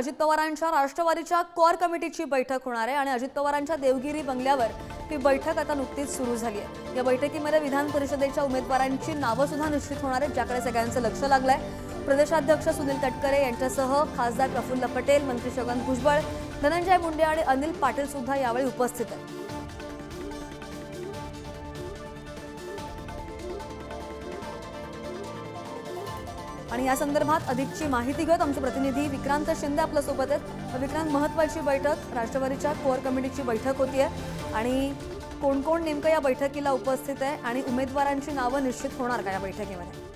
अजित पवारांच्या राष्ट्रवादीच्या कोर कमिटीची बैठक होणार आहे आणि अजित पवारांच्या देवगिरी बंगल्यावर ही बैठक आता नुकतीच सुरू झाली आहे. या बैठकीमध्ये विधान परिषदेच्या उमेदवारांची नावं सुद्धा निश्चित होणार आहेत ज्याकडे सगळ्यांचं लक्ष लागलं आहे प्रदेशाध्यक्ष सुनील तटकरे यांच्यासह खासदार प्रफुल्ल पटेल मंत्री छगन भुजबळ धनंजय मुंडे आणि अनिल पाटील सुद्धा यावेळी उपस्थित आहेत. आणि या संदर्भात अधिकची माहिती घेत आमचे प्रतिनिधी विक्रांत शिंदे आपल्यासोबत आहेत विक्रांत महत्वाची बैठक राष्ट्रवादीच्या कोअर कमिटीची बैठक होतीये आणि कोण कोण नेमकं या बैठकीला उपस्थित आहे आणि उमेदवारांची नावं निश्चित होणार का या बैठकीमध्ये?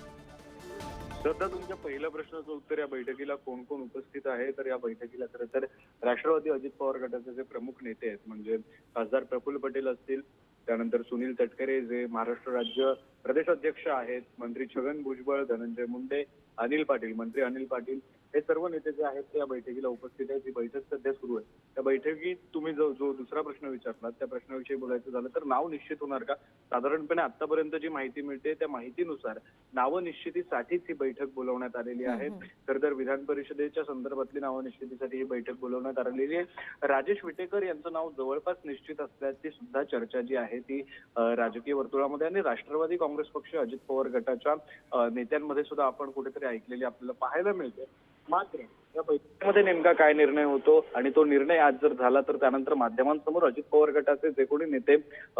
श्रद्धा तुमच्या पहिल्या प्रश्नाचं उत्तर या बैठकीला कोण कोण उपस्थित आहे? तर या बैठकीला खरं तर राष्ट्रवादी अजित पवार गटाचे जे प्रमुख नेते आहेत म्हणजे खासदार प्रफुल्ल पटेल असतील त्यानंतर सुनील तटकरे जे महाराष्ट्र राज्य प्रदेशाध्यक्ष आहेत मंत्री छगन भुजबळ धनंजय मुंडे अनिल पाटील मंत्री अनिल पाटील हे सर्व नेते जे आहेत ते या बैठकीला उपस्थित आहेत. ही बैठक सध्या सुरू आहे. त्या बैठकीत तुम्ही जो जो दुसरा प्रश्न विचारलात त्या प्रश्नाविषयी बोलायचं झालं तर नाव निश्चित होणार का? साधारणपणे आतापर्यंत जी माहिती मिळते त्या माहितीनुसार नावं निश्चितीसाठीच ही बैठक बोलवण्यात आलेली आहे खर तर विधान परिषदेच्या संदर्भातली नावं निश्चितीसाठी ही बैठक बोलवण्यात आलेली आहे. राजेश विटेकर यांचं नाव जवळपास निश्चित असल्याची सुद्धा चर्चा जी आहे ती राजकीय वर्तुळामध्ये आणि राष्ट्रवादी काँग्रेस पक्ष अजित पवार गटाच्या नेत्यांमध्ये सुद्धा आपण कुठेतरी ऐकलेली आपल्याला पाहायला मिळते. मात्र या बैठकीमध्ये नेमका काय निर्णय होतो आणि तो निर्णय आज जर झाला तर त्यानंतर माध्यमांसमोर अजित पवार गटाचे जे कोणी नेते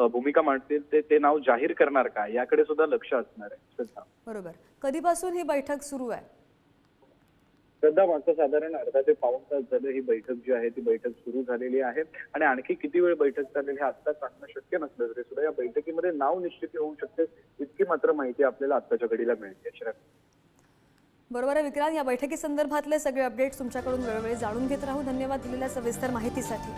भूमिका मांडतील ते ते नाव जाहीर करणार काय? याकडे सुद्धा लक्ष असणार आहे. बरोबर. कधीपासून ही बैठक सुरू आहे? श्रद्धा मात्र साधारण अर्धा ते पाऊण तास झालं ही बैठक जी आहे ती बैठक सुरू झालेली आहे. आणि आणखी किती वेळ बैठक चालेल हे आता सांगणं शक्य नसलं तरी सुद्धा या बैठकीमध्ये नाव निश्चित होऊ शकते इतकी मात्र माहिती आपल्याला आत्ताच्या घडीला मिळते. श्रद्धा. बरोबर आहे विक्रांत या बैठकी संदर्भातले सगळे अपडेट्स तुमच्याकडून वेळोवेळी जाणून घेत राहू. धन्यवाद दिलेल्या सविस्तर माहितीसाठी.